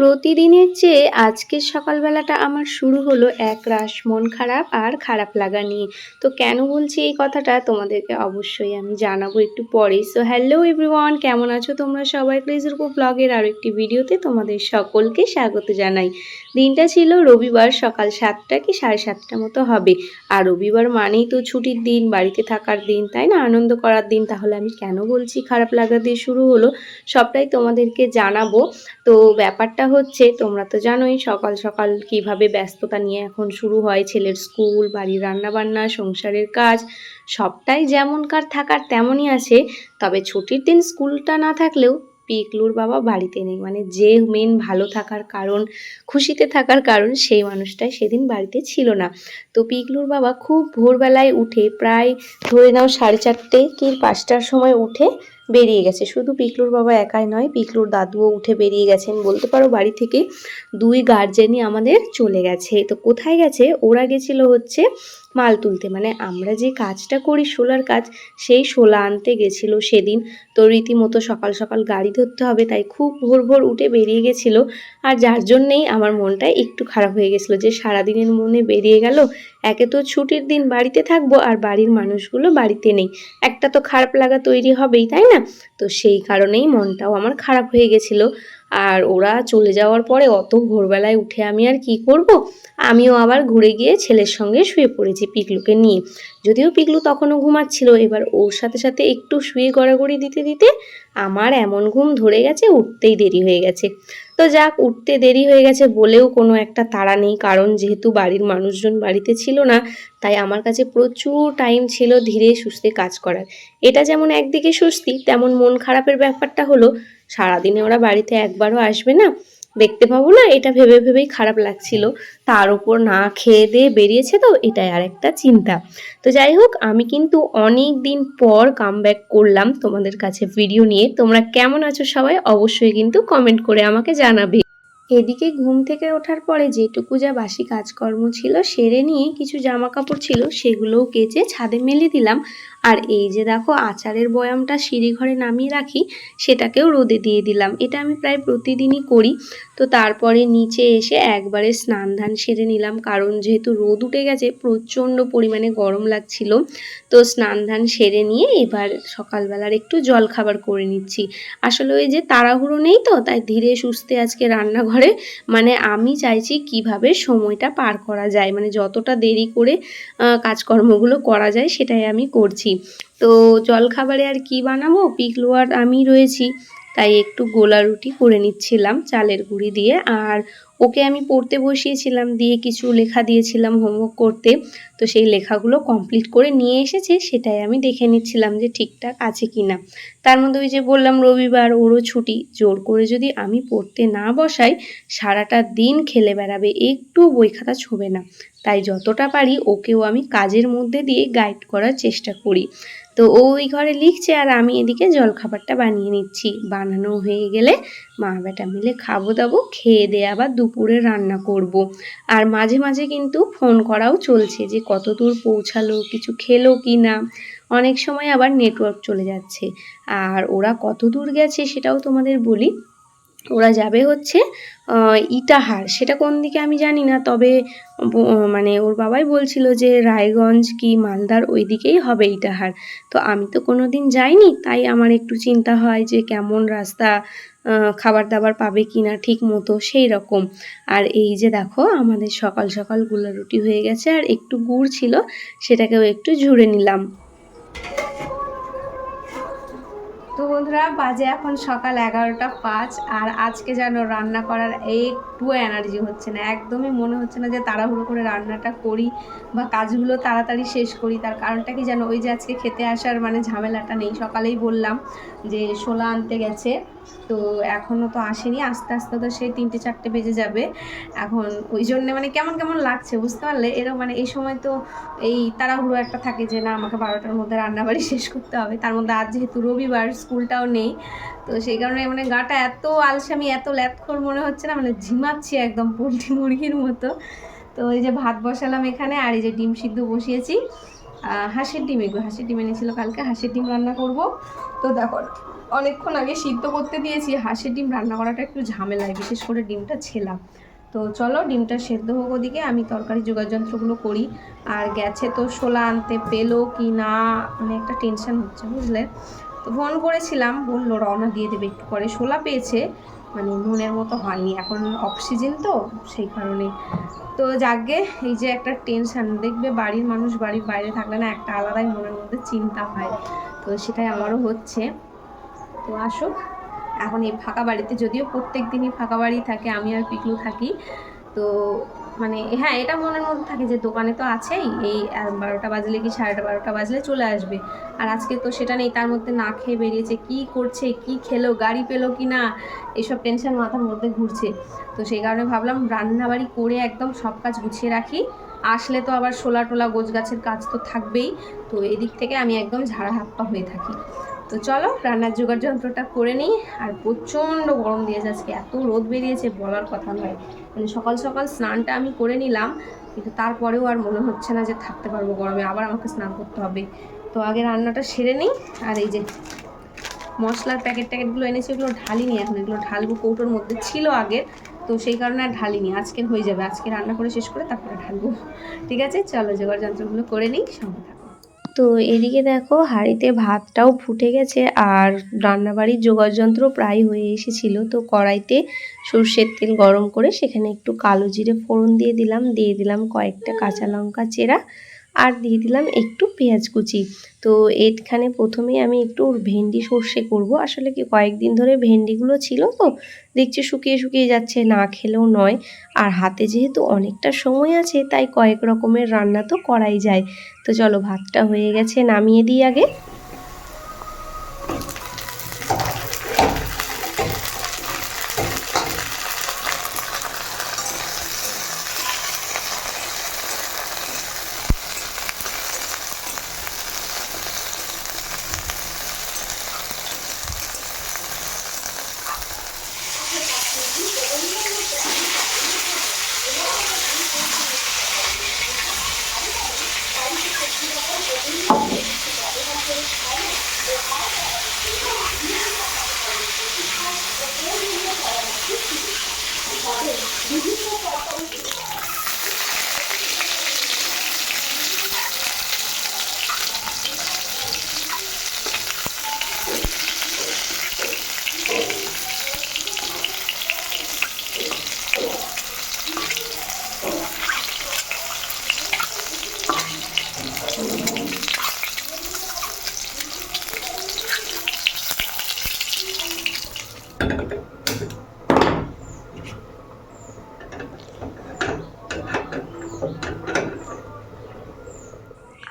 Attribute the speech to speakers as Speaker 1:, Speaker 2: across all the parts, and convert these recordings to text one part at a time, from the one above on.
Speaker 1: প্রতিদিনের চেয়ে আজকের সকালবেলাটা আমার শুরু হলো এক রাশ মন খারাপ আর খারাপ লাগা নিয়ে। তো কেন বলছি এই কথাটা তোমাদেরকে অবশ্যই আমি জানাব একটু পরে সো হ্যালো এভরিওয়ান কেমন আছো তোমরা সবাই? প্লিজের ব্লগের আরও একটি ভিডিওতে তোমাদের সকলকে স্বাগত জানাই। দিনটা ছিল রবিবার, সকাল সাতটা কি সাড়ে সাতটা মতো হবে। আর রবিবার মানেই তো ছুটির দিন, বাড়িতে থাকার দিন, তাই না? আনন্দ করার দিন। তাহলে আমি কেন বলছি খারাপ লাগা দিয়ে শুরু হলো? সবটাই তোমাদেরকে জানাব। তো ব্যাপারটা হচ্ছে, তোমরা তো জানোই সকাল সকাল কীভাবে ব্যস্ততা নিয়ে এখন শুরু হয়। ছেলের স্কুল, বাড়ির রান্নাবান্না, সংসারের কাজ, সবটাই যেমনকার থাকার তেমনই আছে। তবে ছুটির দিন স্কুলটা না থাকলেও পিকলুর বাবা বাড়িতে নেই। মানে যে মেন ভালো থাকার কারণ, খুশিতে থাকার কারণ, সেই মানুষটাই সেদিন বাড়িতে ছিল না। তো পিকলুর বাবা খুব ভোরবেলায় উঠে প্রায় ধরে নাও সাড়ে চারটে কি পাঁচটার সময় উঠে বেরিয়ে গেছে। শুধু পিকলুর বাবা একাই নয়, পিকলুর দাদুও উঠে বেরিয়ে গেছেন। বলতে পারো বাড়ি থেকে দুই গার্জেনই আমাদের চলে গেছে। তো কোথায় গেছে? ওরা গেছিল হচ্ছে মাল তুলতে। মানে আমরা যে কাজটা করি শোলার কাজ, সেই শোলা আনতে গেছিল সেদিন। তো রীতিমতো সকাল সকাল গাড়ি ধরতে হবে, তাই খুব ভোর ভোর উঠে বেরিয়ে গেছিল। আর যার জন্যেই আমার মনটা একটু খারাপ হয়ে গেছিল যে সারাদিনের মনে বেরিয়ে গেল। একে তো ছুটির দিন বাড়িতে থাকব আর বাড়ির মানুষগুলো বাড়িতে নেই। একটা তো খারাপ লাগা তৈরি হবেই, তাই না? তো সেই কারণেই মনটাও আমার খারাপ হয়ে গেছিল। আর ওরা চলে যাওয়ার পরে অত ভোরবেলায় উঠে আমি আর কি করব। আমিও আবার ঘুরে গিয়ে ছেলের সঙ্গে শুয়ে পড়েছি পিকলুকে নিয়ে। যদিও পিকলু তখনও ঘুমাচ্ছিল, এবার ওর সাথে সাথে একটু শুয়ে গড়াগড়ি দিতে দিতে আমার এমন ঘুম ধরে গেছে, উঠতেই দেরি হয়ে গেছে। তো যাক, উঠতে দেরি হয়ে গেছে বলেও কোনো একটা তাড়া নেই, কারণ যেহেতু বাড়ির মানুষজন বাড়িতে ছিল না, তাই আমার কাছে প্রচুর টাইম ছিল ধীরে সুস্থে কাজ করার। এটা যেমন একদিকে স্বস্তি, তেমন মন খারাপের ব্যাপারটা হলো সারাদিনে ওরা বাড়িতে একবারও আসবে না। দেখতে পাবো না, এটা ভেবে ভেবেই খারাপ লাগছিল। তার উপর না খেয়ে দিয়ে বেরিয়েছে তো, এটাই আর একটা চিন্তা। তো যাই হোক, আমি কিন্তু অনেক দিন পর কাম করলাম তোমাদের কাছে ভিডিও নিয়ে। তোমরা কেমন আছো সবাই অবশ্যই কিন্তু কমেন্ট করে আমাকে জানাবে। এদিকে ঘুম থেকে ওঠার পরে যেটুকু যা বাসি কাজকর্ম ছিল, সেরে নিয়ে কিছু জামা কাপড় ছিল, সেগুলোও কেচে ছাদে মেলে দিলাম। আর এই যে দেখো আচারের বয়ামটা সিঁড়িঘরে নামিয়ে রাখি, সেটাকেও রোদে দিয়ে দিলাম। এটা আমি প্রায় প্রতিদিনই করি। তো তারপরে নিচে এসে একবারে স্নান ধান সেরে নিলাম। কারণ যেহেতু রোদ উঠে গেছে, প্রচণ্ড পরিমাণে গরম লাগছিল। তো স্নান ধান সেরে নিয়ে এবার সকালবেলার একটু জল খাবার করে নিচ্ছি। আসলে ওই যে তাড়াহুড়ো নেই তো, তাই ধীরে সুস্থে আজকে রান্নাঘরে মানে আমি চাইছি কীভাবে সময়টা পার করা যায়। মানে যতটা দেরি করে কাজকর্মগুলো করা যায়, সেটাই আমি করছি। তো জলখাবারে আর কি বানাবো? পিক আর আমি রয়েছি, তাই একটু গোলা রুটি করে নিচ্ছিলাম, চালের গুঁড়ি দিয়ে। আর ওকে আমি পড়তে বসিয়েছিলাম, দিয়ে কিছু লেখা দিয়েছিলাম হোমওয়ার্ক করতে। তো সেই লেখাগুলো কমপ্লিট করে নিয়ে এসেছে, সেটাই আমি দেখে নিচ্ছিলাম যে ঠিকঠাক আছে কি না তার মধ্যে ওই যে বললাম, রবিবার ওরও ছুটি, জোর করে যদি আমি পড়তে না বসাই, সারাটা দিন খেলে বেড়াবে, একটু বই খাতা ছোবে না। তাই যতটা পারি ওকেও আমি কাজের মধ্যে দিয়ে গাইড করার চেষ্টা করি। তো ওই ঘরে লিখছে আর আমি এদিকে জলখাবারটা বানিয়ে নিচ্ছি। বানানো হয়ে গেলে মা বেটা মিলে খাব দাবো, খেয়ে দিয়ে আবার দুপুরে রান্না করব। আর মাঝে মাঝে কিন্তু ফোন করাও চলছে যে কত দূর পৌঁছালো, কিছু খেলো কি না। অনেক সময় আবার নেটওয়ার্ক চলে যাচ্ছে। আর ওরা কত দূর গেছে সেটাও তোমাদের বলি। ওরা যাবে হচ্ছে ইটাহার। সেটা কোন দিকে আমি জানি না, তবে মানে ওর বাবাই বলছিল যে রায়গঞ্জ কি মালদার ওই দিকেই হবে ইটাহার। তো আমি তো কোনো দিন যাইনি, তাই আমার একটু চিন্তা হয় যে কেমন রাস্তা খাবার দাবার পাবে কি না ঠিক মতো সেই রকম। আর এই যে দেখো, আমাদের সকাল সকালগুলা রুটি হয়ে গেছে, আর একটু গুড় ছিল, সেটাকেও একটু ঝুড়ে নিলাম। বন্ধুরা, বাজে এখন সকাল এগারোটা পাঁচ, আর আজকে যেন রান্না করার একটু এনার্জি হচ্ছে না। একদমই মনে হচ্ছে না যে তাড়াহুড়ো করে রান্নাটা করি বা কাজগুলো তাড়াতাড়ি শেষ করি। তার কারণটা কি যেন ওই যে আজকে খেতে আসার মানে ঝামেলাটা নেই। সকালেই বললাম যে শোলা আনতে গেছে। তো এখনও তো আসেনি। আস্তে আস্তে তো সেই তিনটে চারটে বেজে যাবে। এখন ওই জন্যে মানে কেমন কেমন লাগছে বুঝতে পারলে? এরকম মানে এই সময় তো এই তাড়াহুড়ো একটা থাকে যে, না, আমাকে বারোটার মধ্যে রান্নাবাড়ি শেষ করতে হবে। তার মধ্যে আজ যেহেতু রবিবার, স্কুলটাও নেই। তো সেই কারণে মানে গাটা এত আলসামি, এত ল্যাথখোর মনে হচ্ছে না মানে ঝিমাচ্ছি একদম পোলট্রি মুরগির মতো। তো এই যে ভাত বসালাম এখানে, আর এই যে ডিম সিদ্ধ বসিয়েছি। হাঁসের ডিম, এগুলো হাঁসের ডিম এনেছিল কালকে, হাঁসের ডিম রান্না করব। তো দেখো, অনেকক্ষণ আগে সিদ্ধ করতে দিয়েছি, হাঁসের ডিম রান্না করাটা একটু ঝামেলায় বিশেষ করে ডিমটা ছেলাম তো চলো, ডিমটা সেদ্ধ হোক ওদিকে, আমি তরকারি যোগাযন্ত্রগুলো করি। আর গেছে তো শোলা আনতে পেল কি না মানে একটা টেনশন হচ্ছে, বুঝলে? তো ফোন করেছিলাম, বলল রওনা দিয়ে দেবে একটু পরে। শোলা পেয়েছে মানে মনের মতো হয়নি। এখন অক্সিজেন তো, সেই কারণে। তো যাকে এই যে একটা টেনশন দেখবে বাড়ির মানুষ বাড়ির বাইরে থাকলে না একটা আলাদাই মনের মধ্যে চিন্তা হয়। তো সেটাই আমারও হচ্ছে। তো আসুক এখন এই ফাঁকা বাড়িতে, যদিও প্রত্যেক দিনই ফাঁকা বাড়ি থাকে, আমি আর পিকলু থাকি। তো মানে হ্যাঁ এটা মনের মধ্যে থাকে যে দোকানে তো আছেই, এই বারোটা বাজলে কি সাড়ে বারোটা বাজলে চলে আসবে। আর আজকে তো সেটা নেই, তার মধ্যে না খেয়ে বেরিয়েছে, কি করছে, কি খেলো, গাড়ি পেল কি না, এসব টেনশন মাথার মধ্যে ঘুরছে। তো সেই কারণে ভাবলাম রান্নাবাড়ি করে একদম সব কাজ গুছিয়ে রাখি। আসলে তো আবার শোলা টোলা গোছ গাছের কাজ তো থাকবেই। তো এদিক থেকে আমি একদম ঝাড়া হাত পা হয়ে থাকি। তো চলো, রান্নার জোগাড় যন্ত্রটা করে নিই। আর প্রচণ্ড গরম দিয়েছে আজকে, এত রোদ বেরিয়েছে, বলার কথা নয়। মানে সকাল সকাল স্নানটা আমি করে নিলাম, কিন্তু তারপরেও আর মনে হচ্ছে না যে থাকতে পারব গরমে, আবার আমাকে স্নান করতে হবে। তো আগে রান্নাটা সেরে নিই, আর এই যে মশলার প্যাকেট ট্যাকেটগুলো এনেছি, ওগুলো ঢালিনি এখন, এগুলো ঢালবো কৌটোর মধ্যে ছিল আগে, তো সেই কারণে আর ঢালিনি, আজকের হয়ে যাবে। আজকে রান্না করে শেষ করে তারপরে ঢালবো। ঠিক আছে, চলো, জোগাড় যন্ত্রগুলো করে নিই, সঙ্গে তো এদিকে দেখো হাঁড়িতে ভাতটাও ফুটে গেছে আর রান্নাবাড়ির যোগাযন্ত্র প্রায় হয়ে এসেছিল। তো কড়াইতে সর্ষের তেল গরম করে সেখানে একটু কালো জিরে ফোড়ন দিয়ে দিলাম দিয়ে দিলাম কয়েকটা কাঁচা লঙ্কা চেরা আর দিয়ে দিলাম একটু পেঁয়াজ কুচি। তো এখানে প্রথমে আমি একটু ভেন্ডি সর্ষে করব। আসলে কি কয়েকদিন ধরে ভেন্ডিগুলো ছিল তো, দেখছি শুকিয়ে শুকিয়ে যাচ্ছে, না খেলেও নয়। আর হাতে যেহেতু অনেকটা সময় আছে, তাই কয়েক রকমের রান্না তো করাই যায়। তো চলো ভাতটা হয়ে গেছে, নামিয়ে দিই আগে।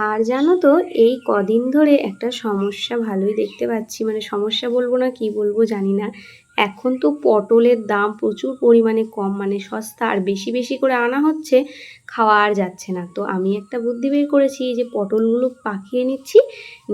Speaker 1: আর জানো তো, এই কদিন ধরে একটা সমস্যা ভালোই দেখতে পাচ্ছি। মানে সমস্যা বলব না, কি বলব জানি না। এখন তো পটলের দাম প্রচুর পরিমাণে কম মানে সস্তা, আর বেশি বেশি করে আনা হচ্ছে, খাওয়া আর যাচ্ছে না। তো আমি একটা বুদ্ধি বের করেছি যে পটলগুলো পাকিয়ে নিচ্ছি,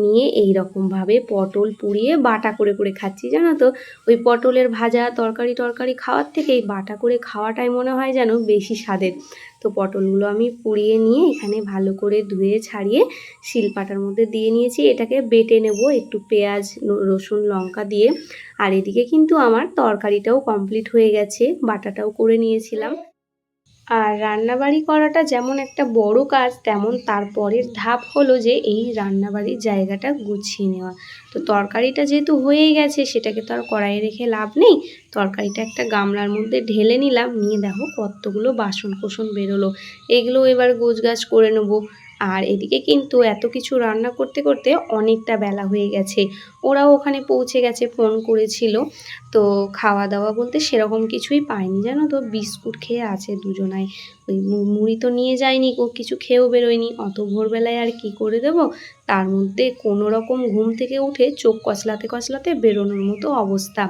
Speaker 1: নিয়ে এই রকমভাবে পটল পুড়িয়ে বাটা করে করে খাচ্ছি, জানো তো? ওই পটলের ভাজা, তরকারি, টরকারি খাওয়ার থেকে এই বাটা করে খাওয়াটাই মনে হয় যেন বেশি স্বাদের। তো পটলগুলো আমি পুড়িয়ে নিয়ে এখানে ভালো করে ধুয়ে ছাড়িয়ে শিলপাটার মধ্যে দিয়ে নিয়েছি, এটাকে বেটে নেব, একটু পেঁয়াজ, রসুন, লঙ্কা দিয়ে। আর এদিকে কিন্তু আমার তরকারিটাও কমপ্লিট হয়ে গেছে, বাটাটাও করে নিয়েছিলাম। আর রান্নাবাড়ি করাটা যেমন একটা বড় কাজ, তেমন তারপরের ধাপ হলো যে এই রান্নাবাড়ির জায়গাটা গুছিয়ে নেওয়া। তো তরকারিটা যেহেতু হয়েই গেছে, সেটাকে তো আর কড়াইয়ে রেখে লাভ নেই। তরকারিটা একটা গামলার মধ্যে ঢেলে নিলাম, নিয়ে দেখো কতগুলো বাসন কোসন বেরোলো। এগুলো এবার গোছগাছ করে নেব। আর এদিকে কিন্তু এত কিছু রান্না করতে করতে অনেকটা বেলা হয়ে গেছে। ওরাও ওখানে পৌঁছে গেছে, ফোন করেছিল। তো খাওয়া দাওয়া বলতে সেরকম কিছুই পায়নি, জানো তো? বিস্কুট খেয়ে আছে দুজনায় ওই মুড়ি তো নিয়ে যায়নি ও কিছু খেয়েও বেরোয়নি। অত ভোরবেলায় আর কি করে দেবো? তার মধ্যে কোনো রকম ঘুম থেকে উঠে চোখ কচলাতে কচলাতে বেরোনোর মতো অবস্থা।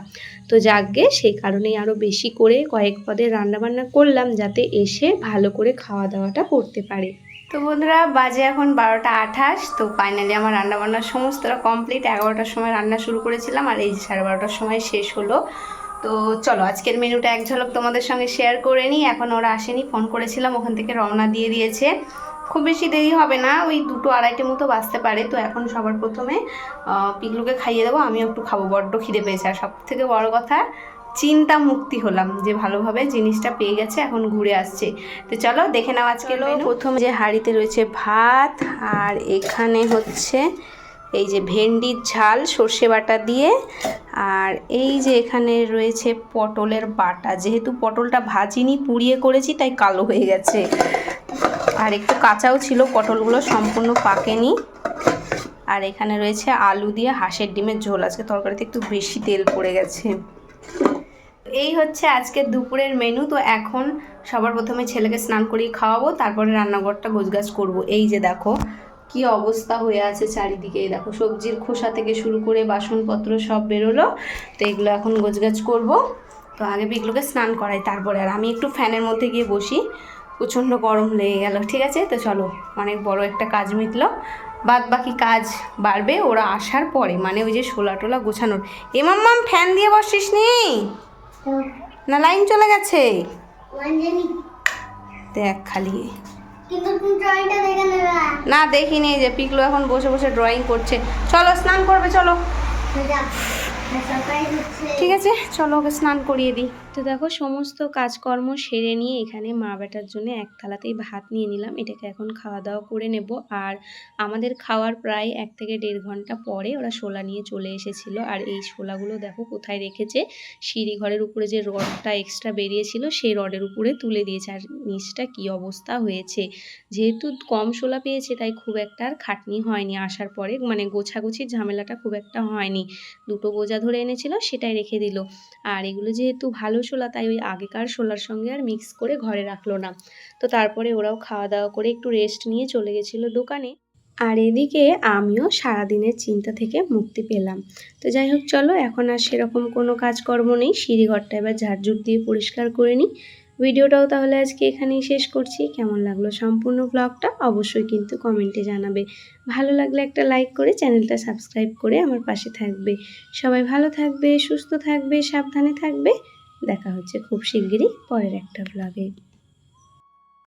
Speaker 1: তো যাকগে, সেই কারণেই আরও বেশি করে কয়েক পদের রান্নাবান্না করলাম যাতে এসে ভালো করে খাওয়া দাওয়াটা করতে পারে। তো বন্ধুরা বাজে এখন বারোটা আঠাশ তো ফাইনালি আমার রান্নাবান্নার সমস্তটা কমপ্লিট এগারোটার সময় রান্না শুরু করেছিলাম আর এই সাড়ে বারোটার সময় শেষ হলো। তো চলো আজকের মেনুটা এক ঝলক তোমাদের সঙ্গে শেয়ার করে নিই। এখন ওরা আসেনি ফোন করেছিলাম ওখান থেকে রওনা দিয়ে দিয়েছে। খুব বেশি দেরি হবে না ওই দুটো আড়াইটে মতো বাঁচতে পারে। তো এখন সবার প্রথমে আহ, পিগলুকে খাইয়ে দেবো আমিও একটু খাব বড্ড খিদে পেয়েছে। আর সব থেকে বড় কথা চিন্তা মুক্তি হলাম যে ভালোভাবে জিনিসটা পেয়ে গেছে এখন ঘুরে আসছে। তো চলো দেখে নাও আজকে প্রথম যে হাঁড়িতে রয়েছে ভাত আর এখানে হচ্ছে এই যে ভেন্ডির ঝাল সর্ষে বাটা দিয়ে আর এই যে এখানে রয়েছে পটলের বাটা। যেহেতু পটলটা ভাজিনি পুড়িয়ে করেছি তাই কালো হয়ে গেছে। আর একটু কাঁচাও ছিল পটলগুলো সম্পূর্ণ পাকেনি। আর এখানে রয়েছে আলু দিয়ে হাঁসের ডিমের ঝোল। আজকে তরকারিতে একটু বেশি তেল পড়ে গেছে। এই হচ্ছে আজকে দুপুরের মেনু তো এখন সবার প্রথমে ছেলেকে স্নান করিয়ে খাওয়াবো, তারপরে রান্নাঘরটা গোছগাছ করব। এই যে দেখো, কি অবস্থা হয়ে আছে চারিদিকে। দেখো, সবজির খোসা থেকে শুরু করে বাসনপত্র সব বেরোলো, তো এগুলো এখন গোছগাছ করব। তো আগে বিগলোকে স্নান করাই, তারপরে আর আমি একটু ফ্যানের মধ্যে গিয়ে বসি। প্রচণ্ড গরম লেগে গেল, ঠিক আছে? তো চলো, অনেক বড় একটা কাজ মিটলো। বাদ বাকি কাজ বাড়বে, ওরা আসার পরে মানে ওই যে শোলা টোলা গোছানোর। এ মাম্মাম, ফ্যান দিয়ে বসিস নি? না লাইন চলে গেছে। দেখ খালি। না দেখিনি যে পিকলো এখন বসে বসে ড্রয়িং করছে। চলো স্নান করবে চলো।
Speaker 2: যা সকালে হচ্ছে।
Speaker 1: ঠিক আছে চলো ওকে স্নান করিয়ে দিই। তো দেখো সমস্ত কাজকর্ম সেরে নিয়ে এখানে মা বেটার জন্য এক থালাতেই ভাত নিয়ে নিলাম। এটাকে এখন খাওয়া দাওয়া করে নেব। আর আমাদের খাওয়ার প্রায় এক থেকে দেড় ঘণ্টা পরে ওরা শোলা নিয়ে চলে এসেছিল। আর এই শোলাগুলো দেখো কোথায় রেখেছে? সিঁড়ি ঘরের উপরে যে রডটা এক্সট্রা বেরিয়েছিল, সেই রডের উপরে তুলে দিয়েছে। আর নিচটা কি অবস্থা হয়েছে? যেহেতু কম শোলা পেয়েছে, তাই খুব একটা আর খাটনি হয়নি আসার পরে। মানে গোছাগুছির ঝামেলাটা খুব একটা হয়নি। দুটো বোঝা ধরে এনেছিল, সেটাই রেখে দিল। আর এগুলো যেহেতু ভালো শোলা তাই ওই আগেকার শোলার সঙ্গে আর মিক্স করে ঘরে রাখল না। তো তারপরে ওরাও খাওয়া দাওয়া করে একটু রেস্ট নিয়ে চলে গেছিল দোকানে। আর এদিকে আমিও সারাদিনের চিন্তা থেকে মুক্তি পেলাম। তো যাই হোক, চলো, এখন আর সেরকম কোনো কাজকর্ম নেই। সিঁড়িঘরটা এবার ঝাড়ঝুট দিয়ে পরিষ্কার করে নিই। ভিডিওটাও তাহলে আজকে এখানেই শেষ করছি। কেমন লাগল সম্পূর্ণ ব্লগটা অবশ্যই কিন্তু কমেন্টে জানাবে। ভালো লাগলে একটা লাইক করে চ্যানেলটা সাবস্ক্রাইব করে আমার পাশে থাকবে। সবাই ভালো থাকবে, সুস্থ থাকবে, সাবধানে থাকবে। দেখা হচ্ছে খুব শিগগিরই পরের একটা ব্লগে